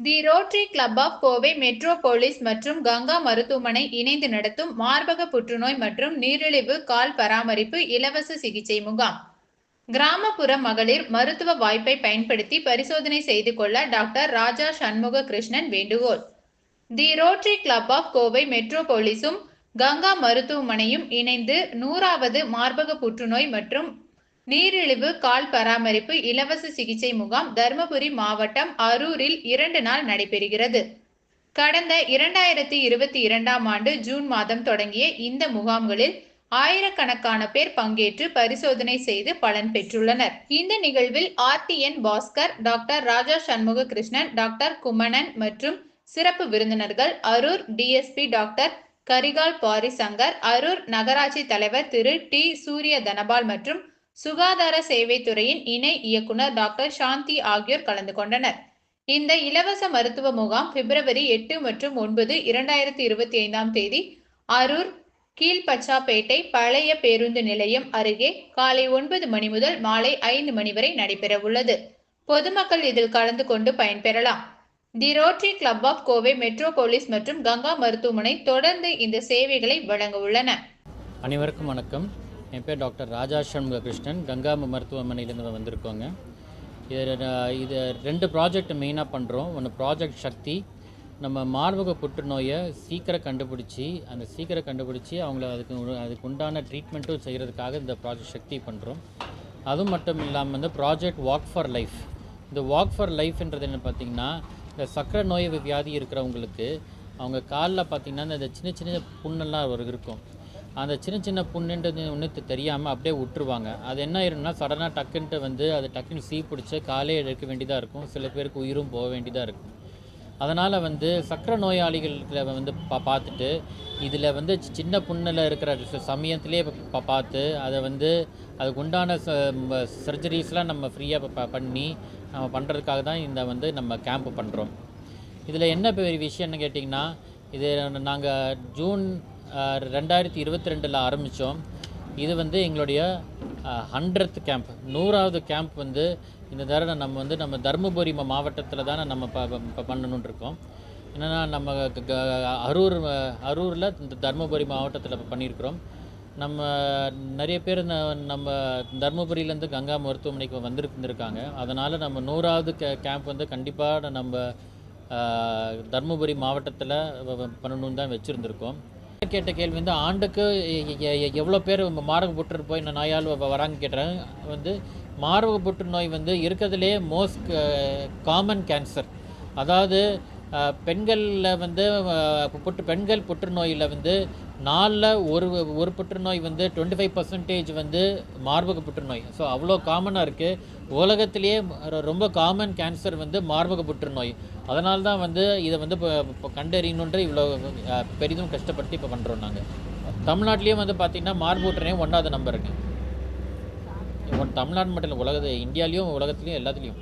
The rotary club of Kovai metropolis மற்றும் கங்கா மருத்துவமனை இணைந்து நடத்தும் மார்பக புற்றுநோய் மற்றும் நீரிழிவு கால் பராமரிப்பு இலவச சிகிச்சை முகாம். கிராமப்புற மகளிர் மருத்துவ வாய்ப்பை பயன்படுத்தி பரிசோதனை செய்து கொள்ள டாக்டர் ராஜா சண்முக கிருஷ்ணன் வேண்டுகோள். The rotary club of Kovai மெட்ரோபோலிஸும் Ganga மருத்துவமனையும் இணைந்து நூறாவது மார்பக புற்றுநோய் மற்றும் நீரிழிவு கால் பராமரிப்பு இலவச சிகிச்சை முகாம் தருமபுரி மாவட்டம் அரூரில் இரண்டு நாள் நடைபெறுகிறது. கடந்த இரண்டாயிரத்தி இருபத்தி இரண்டாம் ஆண்டு ஜூன் மாதம் தொடங்கிய இந்த முகாம்களில் ஆயிரக்கணக்கான பேர் பங்கேற்று பரிசோதனை செய்து பலன் பெற்றுள்ளனர். இந்த நிகழ்வில் RTN Baskar doctor Raja Shanmuga Krishnan doctor Kumanan மற்றும் சிறப்பு விருந்தினர்கள் அரூர் டிஎஸ்பி டாக்டர் கரிகால் பாரிசங்கர் அரூர் நகராட்சி தலைவர் திரு டி சூரிய தனபால் மற்றும் சுகாதார சேவை துறையின் இணை இயக்குனர் டாக்டர் சாந்தி ஆகியோர் கலந்து கொண்டனர். இந்த இலவச மருத்துவ முகாம் பிப்ரவரி எட்டு மற்றும் ஒன்பது இரண்டாயிரத்தி இருபத்தி ஐந்தாம் தேதி அரூர் கீழ்பச்சாப்பேட்டை பழைய பேருந்து நிலையம் அருகே காலை ஒன்பது மணி முதல் மாலை ஐந்து மணி வரை நடைபெற உள்ளது. பொதுமக்கள் இதில் கலந்து கொண்டு பயன்பெறலாம் the rotary club of Kovai metropolis மற்றும் கங்கா மருத்துவமனை தொடர்ந்து இந்த சேவைகளை வழங்க உள்ளன. அனைவருக்கும் வணக்கம். என் பேர் டாக்டர் ராஜா சண்முக கிருஷ்ணன் கங்கா மருத்துவமனையிலேருந்து வந்திருக்கோங்க. இது இது ரெண்டு ப்ராஜெக்ட் மெயினாக பண்ணுறோம் ஒன்று ப்ராஜெக்ட் சக்தி நம்ம மார்பக புற்றுநோயை சீக்கிரம் கண்டுபிடிச்சி அந்த சீக்கிரம் கண்டுபிடிச்சி அவங்கள அதுக்கு அதுக்கு உண்டான ட்ரீட்மெண்ட்டும் செய்கிறதுக்காக இந்த ப்ராஜெக்ட் சக்தி பண்ணுறோம் அது மட்டும் இல்லாமல் வந்து ப்ராஜெக்ட் வாக் ஃபார் லைஃப் இந்த வாக் ஃபார் லைஃப்ன்றது என்ன பார்த்தீங்கன்னா இந்த சக்கரை நோய் வியாதி இருக்கிறவங்களுக்கு அவங்க காலில் பார்த்தீங்கன்னா இந்த சின்ன சின்ன புண்ணெல்லாம் ஒரு இருக்கும். அந்த சின்ன சின்ன புண்ணுன்றது ஒன்று தெரியாமல் அப்படியே விட்டுருவாங்க அது என்ன ஆயிரும்னா சடனாக டக்குன்ட்டு வந்து அது டக்குன்னு சீ பிடிச்சி காலே எடுக்க வேண்டியதாக இருக்கும். சில பேருக்கு உயிரும் போக வேண்டியதாக இருக்கும். அதனால் வந்து சக்கரை நோயாளிகளை வந்து பா பார்த்துட்டு இதில் வந்து சின்ன புண்ணில் இருக்கிற ச- சமயத்திலே இப்போ பார்த்து அதை வந்து அதுக்கு உண்டான சர்ஜரிஸ்லாம் நம்ம ஃப்ரீயாக பண்ணி நம்ம பண்ணுறதுக்காக தான் இந்த வந்து நம்ம கேம்ப் பண்ணுறோம் இதில் என்ன பெரிய விஷயம்னு கேட்டிங்கன்னா இது நாங்கள் ஜூன் ரெண்டாயிரத்தி இருபத்தி ரெண்டில் ஆரம்பித்தோம் இது வந்து எங்களுடைய ஹண்ட்ரட் கேம்ப் நூறாவது கேம்ப் வந்து இந்த தடவை நம்ம வந்து நம்ம தருமபுரி மாவட்டத்தில் தானே நம்ம ப ப- இருக்கோம். என்னென்னா நம்ம க- அரூர் அரூரில் இந்த தருமபுரி மாவட்டத்தில் இப்போ பண்ணியிருக்கிறோம். நம்ம நிறைய பேர் ந- நம்ம தருமபுரியிலேருந்து கங்கா மருத்துவமனைக்கு வந்திருந்துருக்காங்க அதனால் நம்ம நூறாவது கே கேம்ப் வந்து கண்டிப்பாக நம்ம தருமபுரி மாவட்டத்தில் பண்ணணும்னு தான் வச்சுருந்துருக்கோம். கேட்ட கேள்வி வந்து ஆண்டுக்கு எ- எவ்வளோ பேர் மாரக புற்று போய் நான் நோயால் வராங்க கேட்டுறாங்க வந்து மார்பக புற்றுநோய் வந்து இருக்கிறதுலே மோஸ்ட் காமன் கேன்சர் அதாவது பெண்களில் வந்து புற்று பெண்கள் புற்றுநோயில் வந்து நாலில் ஒரு ஒரு புற்றுநோய் வந்து டுவெண்ட்டி ஃபைவ் பர்சன்டேஜ் வந்து மார்பக புற்றுநோய். ஸோ அவ்வளோ காமனாக இருக்குது உலகத்திலேயே ரொம்ப காமன் கேன்சர் வந்து மார்பக புற்றுநோய். அதனால தான் வந்து இதை வந்து இப்போ இப்போ கண்டறியணுன்ற இவ்வளோ பெரிதும் கஷ்டப்பட்டு இப்போ பண்ணுறோம் நாங்கள் தமிழ்நாட்டிலேயே வந்து பார்த்திங்கன்னா மார்பு ஒன்றாவது நம்பர் இருக்குது தமிழ்நாடு மட்டும் இல்லை உலக இந்தியாலேயும் உலகத்துலேயும் எல்லாத்துலேயும்.